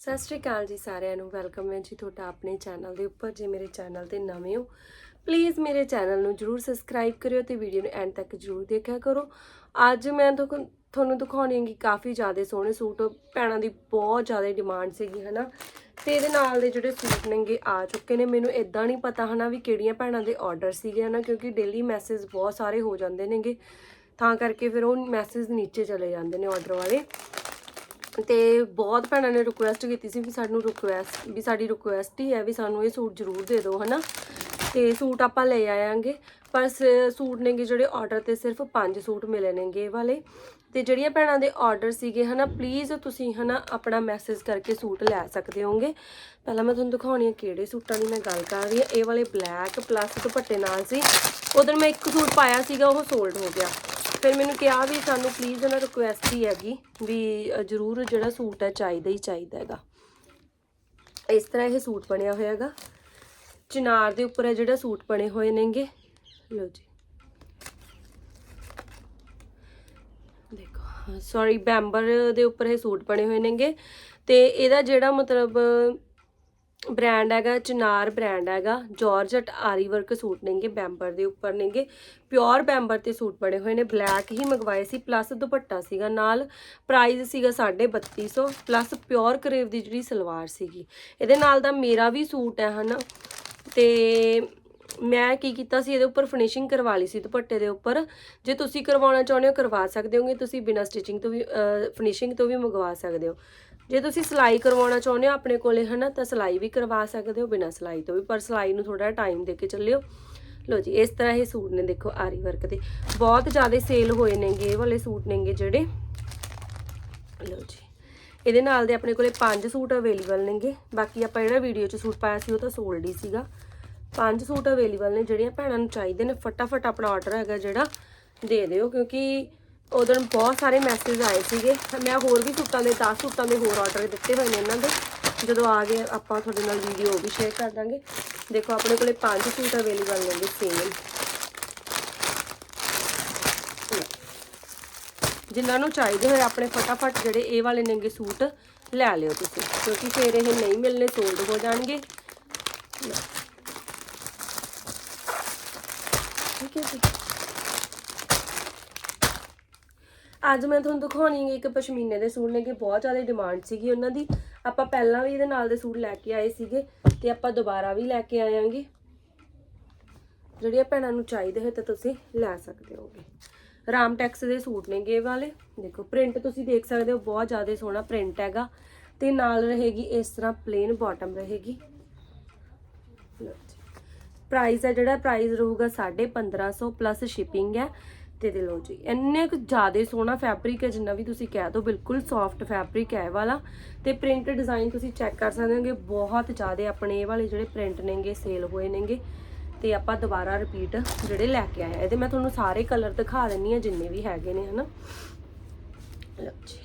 ਸਤਿ ਸ਼੍ਰੀ ਅਕਾਲ ਜੀ ਸਾਰਿਆਂ ਨੂੰ। ਵੈਲਕਮ ਹੈ ਜੀ ਤੁਹਾਡਾ ਆਪਣੇ ਚੈਨਲ ਦੇ ਉੱਪਰ। ਜੇ ਮੇਰੇ ਚੈਨਲ ਤੇ ਨਵੇਂ ਹੋ ਪਲੀਜ਼ ਮੇਰੇ ਚੈਨਲ ਨੂੰ ਜਰੂਰ ਸਬਸਕ੍ਰਾਈਬ ਕਰਿਓ ਤੇ ਵੀਡੀਓ ਨੂੰ ਐਂਡ ਤੱਕ ਜਰੂਰ ਦੇਖਿਆ ਕਰੋ। ਅੱਜ ਮੈਂ ਤੁਹਾਨੂੰ ਤੁਹਾਨੂੰ ਦਿਖਾਉਣੀ ਹੈਗੀ ਕਾਫੀ ਜ਼ਿਆਦਾ ਸੋਹਣੇ ਸੂਟ। ਭੈਣਾਂ ਦੀ ਬਹੁਤ ਜ਼ਿਆਦਾ ਡਿਮਾਂਡ ਸੀਗੀ, ਹਨਾ? ਤੇ ਇਹਦੇ ਨਾਲ ਦੇ ਜਿਹੜੇ ਸੂਟ ਨੇਗੇ ਆ ਚੁੱਕੇ ਨੇ। ਮੈਨੂੰ ਇਦਾਂ ਨਹੀਂ ਪਤਾ, ਹਨਾ, ਵੀ ਕਿਹੜੀਆਂ ਭੈਣਾਂ ਦੇ ਆਰਡਰ ਸੀਗੇ, ਹਨਾ? ਕਿਉਂਕਿ ਡੇਲੀ ਮੈਸੇਜ ਬਹੁਤ ਸਾਰੇ ਹੋ ਜਾਂਦੇ ਨੇਗੇ। ਤਾਂ ਕਰਕੇ ਫਿਰ ਉਹ ਮੈਸੇਜ ਨੀਚੇ ਚਲੇ ਜਾਂਦੇ ਨੇ ਆਰਡਰ ਵਾਲੇ। ਤੇ ਬਹੁਤ ਭੈਣਾਂ ਨੇ ਰਿਕੁਐਸਟ ਕੀਤੀ ਸੀ ਵੀ ਸਾਨੂੰ ਰਿਕੁਐਸਟ ਵੀ ਸਾਡੀ ਰਿਕੁਐਸਟ ਹੀ ਹੈ ਵੀ ਸਾਨੂੰ ਇਹ ਸੂਟ ਜ਼ਰੂਰ ਦੇ ਦਿਓ, ਹਨਾ? ਤੇ ਸੂਟ ਆਪਾਂ ਲੈ ਆਵਾਂਗੇ ਪਰ ਸੂਟ ਨੇਗੇ ਜਿਹੜੇ ਆਰਡਰ ਤੇ ਸਿਰਫ 5 ਸੂਟ ਮਿਲੇ ਨੇਗੇ ਇਹ ਵਾਲੇ। ਤੇ ਜਿਹੜੀਆਂ ਭੈਣਾਂ ਦੇ ਆਰਡਰ ਸੀਗੇ, ਹਨਾ ਪਲੀਜ਼ ਤੁਸੀਂ, ਹਨਾ, ਆਪਣਾ ਮੈਸੇਜ ਕਰਕੇ ਸੂਟ ਲੈ ਸਕਦੇ ਹੋਗੇ ਪਹਿਲਾਂ ਮੈਂ ਤੁਹਾਨੂੰ ਦਿਖਾਉਣੀ ਆ ਕਿਹੜੇ ਸੂਟਾਂ ਦੀ ਮੈਂ ਗੱਲ ਕਰ ਰਹੀ ਹਾਂ। ਇਹ ਵਾਲੇ ਬਲੈਕ ਪਲੱਸ ਦੁਪੱਟੇ ਨਾਲ ਸੀ। ਉਦੋਂ ਮੈਂ ਇੱਕ ਸੂਟ ਪਾਇਆ ਸੀਗਾ, ਉਹ ਸੋਲਡ ਹੋ ਗਿਆ। ਫਿਰ ਮੈਨੂੰ ਕਿਹਾ ਵੀ ਸਾਨੂੰ ਪਲੀਜ਼ ਉਹਨਾਂ ਰਿਕੁਐਸਟ ਹੀ ਹੈਗੀ ਵੀ ਜ਼ਰੂਰ ਜਿਹੜਾ ਸੂਟ ਹੈ ਚਾਹੀਦਾ ਹੀ ਚਾਹੀਦਾ ਹੈਗਾ। ਇਸ ਤਰ੍ਹਾਂ ਇਹ ਸੂਟ ਬਣਿਆ ਹੋਇਆ ਹੈਗਾ। ਚਿਨਾਰ ਦੇ ਉੱਪਰ ਹੈ ਜਿਹੜਾ ਸੂਟ ਬਣੇ ਹੋਏ ਨੇਗੇ। ਲਓ ਜੀ। ਦੇਖੋ ਸੌਰੀ ਬੈਂਬਰ ਦੇ ਉੱਪਰ ਇਹ ਸੂਟ ਬਣੇ ਹੋਏ ਨੇਗੇ। ਤੇ ਇਹਦਾ ਜਿਹੜਾ ਮਤਲਬ ਬ੍ਰਾਂਡ ਹੈਗਾ, ਚਨਾਰ ਬ੍ਰਾਂਡ ਹੈਗਾ ਜਾਰਜਟ ਆਰੀ ਵਰਕ ਸੂਟ ਨੇਗੇ ਬੈਂਬਰ ਦੇ ਉੱਪਰ ਨੇਗੇ। ਪਿਓਰ ਬੈਂਬਰ ਤੇ ਸੂਟ ਬਣੇ ਹੋਏ ਨੇ ਬਲੈਕ ਹੀ ਮੰਗਵਾਏ ਸੀ ਪਲੱਸ ਦੁਪੱਟਾ ਸੀਗਾ ਨਾਲ ਪ੍ਰਾਈਸ ਸੀਗਾ 3250 ਪਲੱਸ ਪਿਓਰ ਕਰੇਵ ਦੀ ਜਿਹੜੀ ਸਲਵਾਰ ਸੀਗੀ। ਇਹਦੇ ਨਾਲ ਦਾ ਮੇਰਾ ਵੀ ਸੂਟ ਹੈ ਹਨਾ, ਤੇ ਮੈਂ ਕੀ ਕੀਤਾ ਸੀ, ਇਹਦੇ ਉੱਪਰ ਫਿਨਿਸ਼ਿੰਗ ਕਰਵਾ ਲਈ ਸੀ ਦੁਪੱਟੇ ਦੇ ਉੱਪਰ। ਜੇ ਤੁਸੀਂ ਕਰਵਾਉਣਾ ਚਾਹੁੰਦੇ ਹੋ, ਕਰਵਾ ਸਕਦੇ ਹੋਗੇ, ਤੁਸੀਂ ਬਿਨਾਂ ਸਟਿਚਿੰਗ ਤੋਂ ਵੀ ਫਿਨਿਸ਼ਿੰਗ ਤੋਂ ਵੀ ਮੰਗਵਾ ਸਕਦੇ ਹੋ। ਜੇ ਤੁਸੀਂ ਸਿਲਾਈ ਕਰਵਾਉਣਾ ਚਾਹੁੰਦੇ ਹੋ ਆਪਣੇ ਕੋਲੇ, ਹਨਾ, ਤਾਂ ਸਿਲਾਈ ਵੀ ਕਰਵਾ ਸਕਦੇ ਹੋ ਬਿਨਾਂ ਸਿਲਾਈ ਤੋਂ ਵੀ, ਪਰ ਸਿਲਾਈ ਨੂੰ ਥੋੜਾ ਟਾਈਮ ਦੇ ਕੇ ਚੱਲਿਓ। ਲੋ ਜੀ, ਇਸ ਤਰ੍ਹਾਂ ਇਹ ਸੂਟ ਨੇ, ਦੇਖੋ, ਆਰੀ ਵਰਕ ਦੇ। ਬਹੁਤ ਜ਼ਿਆਦਾ ਸੇਲ ਹੋਏ ਨੇਗੇ ਇਹ ਵਾਲੇ ਸੂਟ ਨੇਗੇ ਜਿਹੜੇ। ਲੋ ਜੀ, ਇਹਦੇ ਨਾਲ ਦੇ ਆਪਣੇ ਕੋਲੇ 5 ਸੂਟ ਅਵੇਲੇਬਲ ਨੇਗੇ। ਬਾਕੀ ਆਪਾਂ ਜਿਹੜਾ ਵੀਡੀਓ 'ਚ ਸੂਟ ਪਾਇਆ ਸੀ, ਉਹ ਤਾਂ ਸੋਲਡ ਹੀ ਸੀਗਾ। ਪੰਜ ਸੂਟ ਅਵੇਲੇਬਲ ਨੇ, ਜਿਹੜੀਆਂ ਭੈਣਾਂ ਨੂੰ ਚਾਹੀਦੇ ਨੇ, ਫਟਾਫਟ ਆਪਣਾ ਆਰਡਰ ਹੈਗਾ ਜਿਹੜਾ, ਦੇ ਦਿਓ, ਕਿਉਂਕਿ ਉਦੋਂ ਬਹੁਤ ਸਾਰੇ ਮੈਸੇਜ ਆਏ ਸੀਗੇ। ਮੈਂ ਹੋਰ ਵੀ ਸੂਟਾਂ ਦੇ 10 ਸੂਟਾਂ ਦੇ ਹੋਰ ਆਰਡਰ ਦਿੱਤੇ ਹੋਏ ਨੇ ਇਹਨਾਂ ਦੇ। ਜਦੋਂ ਆ ਗਏ, ਆਪਾਂ ਤੁਹਾਡੇ ਨਾਲ ਵੀਡੀਓ ਉਹ ਵੀ ਸ਼ੇਅਰ ਕਰ ਦਾਂਗੇ। ਦੇਖੋ, ਆਪਣੇ ਕੋਲੇ ਪੰਜ ਸੂਟ ਅਵੇਲੇਬਲ ਨੇਗੇ ਸੇਮ ਜਿਨ੍ਹਾਂ ਨੂੰ ਚਾਹੀਦੇ ਹੋਏ ਆਪਣੇ ਫਟਾਫਟ ਜਿਹੜੇ ਇਹ ਵਾਲੇ ਨੇਗੇ ਸੂਟ ਲੈ ਲਿਓ ਤੁਸੀਂ, ਕਿਉਂਕਿ ਫਿਰ ਇਹ ਨਹੀਂ ਮਿਲਨੇ ਸੋਲਡ ਹੋ ਜਾਣਗੇ। ਠੀਕ ਹੈ ਜੀ। ਅੱਜ ਮੈਂ ਤੁਹਾਨੂੰ ਦਿਖਾਉਣੀ ਹੈ ਇੱਕ ਪਸ਼ਮੀਨੇ ਦੇ ਸੂਟ ਨੇ ਕਿ ਬਹੁਤ ਜ਼ਿਆਦਾ ਡਿਮਾਂਡ ਸੀਗੀ ਉਹਨਾਂ ਦੀ। ਆਪਾਂ ਪਹਿਲਾਂ ਵੀ ਇਹਦੇ ਨਾਲ ਦੇ ਸੂਟ ਲੈ ਕੇ ਆਏ ਸੀਗੇ ਤੇ ਆਪਾਂ ਦੁਬਾਰਾ ਵੀ ਲੈ ਕੇ ਆਵਾਂਗੇ ਜਿਹੜੀਆਂ ਭੈਣਾਂ ਨੂੰ ਚਾਹੀਦੇ ਹੋਏ ਤਾਂ ਤੁਸੀਂ ਲੈ ਸਕਦੇ ਹੋਗੇ। ਰਾਮ ਟੈਕਸ ਦੇ ਸੂਟ ਨੇ ਗੇ ਵਾਲੇ। ਦੇਖੋ ਪ੍ਰਿੰਟ ਤੁਸੀਂ ਦੇਖ ਸਕਦੇ ਹੋ, ਬਹੁਤ ਜ਼ਿਆਦਾ ਸੋਹਣਾ ਪ੍ਰਿੰਟ ਹੈਗਾ। ਤੇ ਨਾਲ ਰਹੇਗੀ, ਇਸ ਤਰ੍ਹਾਂ ਪਲੇਨ ਬਾਟਮ ਰਹੇਗੀ। ਲਓ ਜੀ। ਪ੍ਰਾਈਸ ਹੈ ਜਿਹੜਾ ਪ੍ਰਾਈਸ ਰਹੂਗਾ 1550 ਪਲੱਸ ਸ਼ਿਪਿੰਗ ਹੈ। ਤੇ ਦੇ ਲਓ ਜੀ। ਇੰਨੇ ਕੁ ਜ਼ਿਆਦਾ ਸੋਹਣਾ ਫੈਬਰਿਕ ਹੈ ਜਿੰਨਾ ਵੀ ਤੁਸੀਂ ਕਹਿ ਦੋ, ਬਿਲਕੁਲ ਸੌਫਟ ਫੈਬਰਿਕ ਹੈ ਇਹ ਵਾਲਾ। ਤੇ ਪ੍ਰਿੰਟ ਡਿਜ਼ਾਈਨ ਤੁਸੀਂ ਚੈੱਕ ਕਰ ਸਕਦੇ ਹੋਗੇ, ਬਹੁਤ ਜ਼ਿਆਦਾ ਆਪਣੇ ਇਹ ਵਾਲੇ ਜਿਹੜੇ ਪ੍ਰਿੰਟ ਨੇਗੇ ਸੇਲ ਹੋਏ ਨੇਗੇ। ਤੇ ਆਪਾਂ ਦੁਬਾਰਾ ਰਿਪੀਟ ਜਿਹੜੇ ਲੈ ਕੇ ਆਏ ਆ। ਇਹਦੇ ਮੈਂ ਤੁਹਾਨੂੰ ਸਾਰੇ ਕਲਰ ਦਿਖਾ ਦਿੰਨੀ ਆ, ਜਿੰਨੇ ਵੀ ਹੈਗੇ ਨੇ, ਹਨਾ। ਲਓ ਜੀ।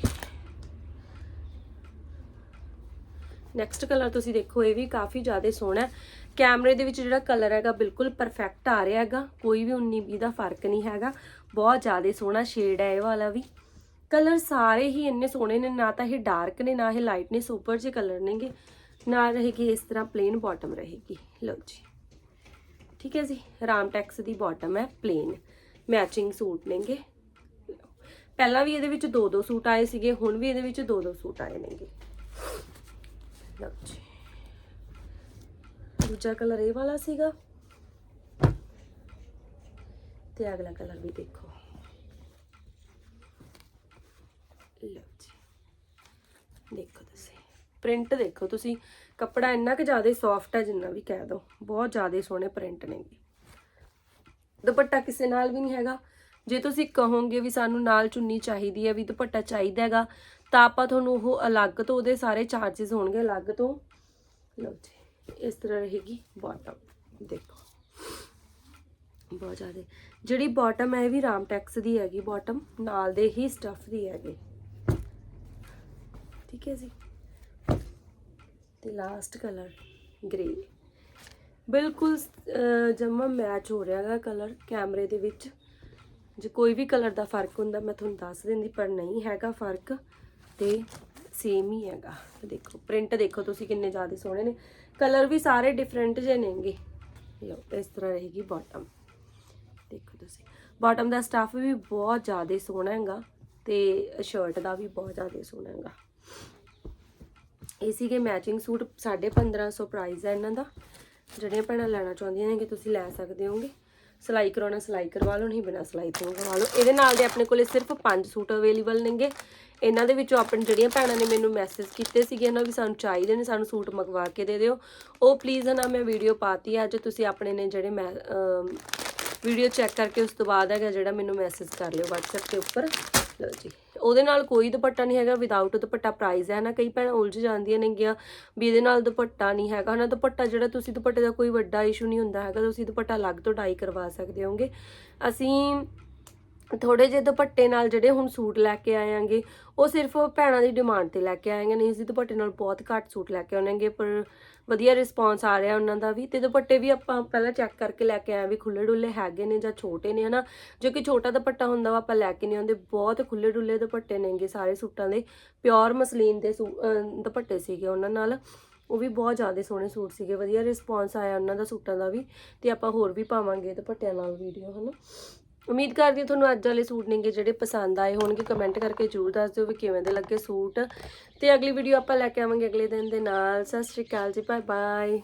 ਨੈਕਸਟ ਕਲਰ ਤੁਸੀਂ ਦੇਖੋ, ਇਹ ਵੀ ਕਾਫੀ ਜ਼ਿਆਦਾ ਸੋਹਣਾ ਕੈਮਰੇ ਦੇ ਵਿੱਚ ਜਿਹੜਾ ਕਲਰ ਹੈਗਾ, ਬਿਲਕੁਲ ਪਰਫੈਕਟ ਆ ਰਿਹਾ ਹੈਗਾ। ਕੋਈ ਵੀ 19 20 ਦਾ ਫ਼ਰਕ ਨਹੀਂ ਹੈਗਾ। ਬਹੁਤ ਜ਼ਿਆਦਾ ਸੋਹਣਾ ਸ਼ੇਡ ਹੈ ਇਹ ਵਾਲਾ ਵੀ। ਕਲਰ ਸਾਰੇ ਹੀ ਇੰਨੇ ਸੋਹਣੇ ਨੇ, ਨਾ ਤਾਂ ਇਹ ਡਾਰਕ ਨੇ, ਨਾ ਇਹ ਲਾਈਟ ਨੇ ਸੁਪਰ ਜਿਹੇ ਕਲਰ ਨੇਗੇ। ਨਾ ਰਹੇਗੀ ਇਸ ਤਰ੍ਹਾਂ ਪਲੇਨ ਬਾਟਮ ਰਹੇਗੀ। ਲਓ ਜੀ। ਠੀਕ ਹੈ ਜੀ? ਰਾਮ ਟੈਕਸ ਦੀ ਬਾਟਮ ਹੈ ਪਲੇਨ ਮੈਚਿੰਗ ਸੂਟ ਨੇਗੇ। ਪਹਿਲਾਂ ਵੀ ਇਹਦੇ ਵਿੱਚ ਦੋ ਦੋ ਸੂਟ ਆਏ ਸੀਗੇ, ਹੁਣ ਵੀ ਇਹਦੇ ਵਿੱਚ ਦੋ ਦੋ ਸੂਟ ਆਏ ਨੇਗੇ। ਲਓ ਜੀ। ਦੂਜਾ ਕਲਰ ਇਹ ਵਾਲਾ ਸੀਗਾ। ਤੇ ਅਗਲਾ ਕਲਰ ਵੀ ਦੇਖੋ। ਲਓ ਜੀ। ਦੇਖੋ ਤੁਸੀਂ। ਪ੍ਰਿੰਟ ਦੇਖੋ ਤੁਸੀਂ। ਕੱਪੜਾ ਇੰਨਾ ਕਿ ਜ਼ਿਆਦਾ ਸੌਫਟ ਹੈ ਜਿੰਨਾ ਵੀ ਕਹਿ ਦੋ। ਬਹੁਤ ਜ਼ਿਆਦਾ ਸੋਹਣੇ ਪ੍ਰਿੰਟ ਨੇਗੇ। ਦੁਪੱਟਾ ਕਿਸੇ ਨਾਲ ਵੀ ਨਹੀਂ ਹੈਗਾ। ਜੇ ਤੁਸੀਂ ਕਹੋਗੇ ਵੀ ਸਾਨੂੰ ਨਾਲ ਚੁੰਨੀ ਚਾਹੀਦੀ ਹੈ, ਵੀ ਦੁਪੱਟਾ ਚਾਹੀਦਾ ਹੈਗਾ ਤਾਂ ਆਪਾਂ ਤੁਹਾਨੂੰ ਉਹ ਅਲੱਗ ਤੋਂ ਉਹਦੇ ਸਾਰੇ ਚਾਰजेस ਹੋਣਗੇ ਅਲੱਗ ਤੋਂ। ਲਓ ਜੀ, ਇਸ ਤਰ੍ਹਾਂ ਰਹੇਗੀ ਬਾਟਮ ਦੇਖੋ, ਬਹੁਤ ਜ਼ਿਆਦਾ। ਜਿਹੜੀ ਬਾਟਮ ਹੈ, ਇਹ ਵੀ ਰਾਮ ਟੈਕਸ ਦੀ ਹੈਗੀ ਬਾਟਮ ਨਾਲ ਦੇ ਹੀ ਸਟਫ ਦੀ ਹੈਗੀ। ਠੀਕ ਹੈ ਜੀ? ਤੇ ਲਾਸਟ ਕਲਰ ਗ੍ਰੇ ਬਿਲਕੁਲ ਜਮਾ ਮੈਚ ਹੋ ਰਿਹਾ ਹੈਗਾ ਕਲਰ ਕੈਮਰੇ ਦੇ ਵਿੱਚ। ਜੇ ਕੋਈ ਵੀ ਕਲਰ ਦਾ ਫ਼ਰਕ ਹੁੰਦਾ, ਮੈਂ ਤੁਹਾਨੂੰ ਦੱਸ ਦਿੰਦੀ, ਪਰ ਨਹੀਂ ਹੈਗਾ ਫ਼ਰਕ। ਤੇ ਸੇਮ ਹੀ ਹੈਗਾ। ਦੇਖੋ ਪ੍ਰਿੰਟ ਦੇਖੋ ਤੁਸੀਂ ਕਿੰਨੇ ਜ਼ਿਆਦਾ ਸੋਹਣੇ ਨੇ। ਕਲਰ ਵੀ ਸਾਰੇ ਡਿਫਰੈਂਟ ਜਿਹੇ ਨੇਗੇ। ਲਓ, ਇਸ ਤਰ੍ਹਾਂ ਰਹੇਗੀ ਬਾਟਮ ਦੇਖੋ ਤੁਸੀਂ। ਬਾਟਮ ਦਾ ਸਟੱਫ ਵੀ ਬਹੁਤ ਜ਼ਿਆਦਾ ਸੋਹਣਾ ਹੈਗਾ ਤੇ ਸ਼ਰਟ ਦਾ ਵੀ ਬਹੁਤ ਜ਼ਿਆਦਾ ਸੋਹਣਾ ਹੈਗਾ। ਇਹ ਸੀਗੇ ਮੈਚਿੰਗ ਸੂਟ 1550 ਪ੍ਰਾਈਸ ਹੈ ਇਹਨਾਂ ਦਾ। ਜਿਹੜੀਆਂ ਭੈਣਾਂ ਲੈਣਾ ਚਾਹੁੰਦੀਆਂ ਨੇ, ਕਿ ਤੁਸੀਂ ਲੈ ਸਕਦੇ ਹੋਗੇ ਸਿਲਾਈ ਕਰਾਉਣਾ, ਸਿਲਾਈ ਕਰਵਾ ਲਓ, ਨਹੀਂ ਬਿਨਾਂ ਸਿਲਾਈ ਤੋਂ ਕਰਵਾ ਲਓ। ਇਹਦੇ ਨਾਲ ਦੇ ਆਪਣੇ ਕੋਲੇ ਸਿਰਫ 5 ਸੂਟ ਅਵੇਲੇਬਲ ਨੇਗੇ। ਇਹਨਾਂ ਦੇ ਵਿੱਚੋਂ ਆਪਣ ਜਿਹੜੀਆਂ ਭੈਣਾਂ ਨੇ ਮੈਨੂੰ ਮੈਸੇਜ ਕੀਤੇ ਸੀਗੇ ਨਾ ਵੀ ਸਾਨੂੰ ਚਾਹੀਦੇ ਨੇ ਸਾਨੂੰ ਸੂਟ ਮੰਗਵਾ ਕੇ ਦੇ ਦਿਓ। ਉਹ ਪਲੀਜ਼ ਨਾ, ਮੈਂ ਵੀਡੀਓ ਪਾਤੀ ਹੈ ਅੱਜ ਤੁਸੀਂ ਆਪਣੇ ਨੇ ਜਿਹੜੇ ਮੈਂ ਵੀਡੀਓ ਚੈੱਕ ਕਰਕੇ ਉਸ ਤੋਂ ਬਾਅਦ ਹੈਗਾ ਜਿਹੜਾ ਮੈਨੂੰ ਮੈਸੇਜ ਕਰ ਲਿਓ WhatsApp ਦੇ ਉੱਪਰ। ਲਓ ਜੀ। ਉਹਦੇ ਨਾਲ ਕੋਈ ਦੁਪੱਟਾ ਨਹੀਂ ਹੈਗਾ ਵਿਦਆਊਟ ਦੁਪੱਟਾ ਪ੍ਰਾਈਸ ਹੈ ਨਾ, ਕਈ ਭੈਣਾਂ ਉਲਝ ਜਾਂਦੀਆਂ ਨੇਗੀਆਂ ਵੀ ਇਹਦੇ ਨਾਲ ਦੁਪੱਟਾ ਨਹੀਂ ਹੈਗਾ ਨਾ ਦੁਪੱਟਾ ਜਿਹੜਾ ਤੁਸੀਂ ਦੁਪੱਟੇ ਦਾ ਕੋਈ ਵੱਡਾ ਇਸ਼ੂ ਨਹੀਂ ਹੁੰਦਾ ਹੈਗਾ, ਤੁਸੀਂ ਦੁਪੱਟਾ ਅਲੱਗ ਤੋਂ ਡਾਈ ਕਰਵਾ ਸਕਦੇ ਹੋਗੇ। ਅਸੀਂ ਥੋੜੇ ਜਿਹੇ ਦੁਪੱਟੇ ਨਾਲ ਜਿਹੜੇ ਹੁਣ ਸੂਟ ਲੈ ਕੇ ਆਏਾਂਗੇ ਉਹ ਸਿਰਫ ਭੈਣਾਂ ਦੀ ਡਿਮਾਂਡ ਤੇ ਲੈ ਕੇ ਆਏਗੇ ਨਹੀਂ ਅਸੀਂ ਦੁਪੱਟੇ ਨਾਲ ਬਹੁਤ ਘੱਟ ਸੂਟ ਲੈ ਕੇ ਆਉਣਗੇ, ਪਰ ਵਧੀਆ ਰਿਸਪੌਂਸ ਆ ਰਿਹਾ ਉਹਨਾਂ ਦਾ ਵੀ। ਤੇ ਦੁਪੱਟੇ ਵੀ ਆਪਾਂ ਪਹਿਲਾਂ ਚੈੱਕ ਕਰਕੇ ਲੈ ਕੇ ਆਏ ਵੀ ਖੁੱਲੇ ਡੁੱਲੇ ਹੈਗੇ ਨੇ ਜਾਂ ਛੋਟੇ ਨੇ, ਹਨਾ? ਜੋ ਕਿ ਛੋਟਾ ਦੁਪੱਟਾ ਹੁੰਦਾ ਵਾ, ਆਪਾਂ ਲੈ ਕੇ ਨਹੀਂ ਆਉਂਦੇ। ਬਹੁਤ ਖੁੱਲੇ ਡੁੱਲੇ ਦੁਪੱਟੇ ਨੇਗੇ ਸਾਰੇ ਸੂਟਾਂ ਦੇ। ਪਿਓਰ ਮਸਲੀਨ ਦੇ ਸੂ- ਦੁਪੱਟੇ ਸੀਗੇ ਉਹਨਾਂ ਨਾਲ। ਉਹ ਵੀ ਬਹੁਤ ਜ਼ਿਆਦਾ ਸੋਹਣੇ ਸੂਟ ਸੀਗੇ। ਵਧੀਆ ਰਿਸਪੌਂਸ ਆਇਆ ਉਹਨਾਂ ਦਾ ਸੂਟਾਂ ਦਾ ਵੀ। ਤੇ ਆਪਾਂ ਹੋਰ ਵੀ ਪਾਵਾਂਗੇ ਦੁਪੱਟਿਆਂ ਨਾਲ ਵੀਡੀਓ ਹਨਾ? ਉਮੀਦ ਕਰਦੀ ਹਾਂ ਤੁਹਾਨੂੰ ਅੱਜ ਵਾਲੇ ਸੂਟ ਨੇਗੇ ਜਿਹੜੇ ਪਸੰਦ ਆਏ ਹੋਣਗੇ ਕਮੈਂਟ ਕਰਕੇ ਜਰੂਰ ਦੱਸ ਦਿਓ ਵੀ ਕਿਵੇਂ ਦੇ ਲੱਗੇ ਸੂਟ। ਤੇ ਅਗਲੀ ਵੀਡੀਓ ਆਪਾਂ ਲੈ ਕੇ ਆਵਾਂਗੇ ਅਗਲੇ ਦਿਨ ਦੇ ਨਾਲ। ਸਤਿ ਸ਼੍ਰੀ ਅਕਾਲ ਜੀ ਬਾਏ ਬਾਏ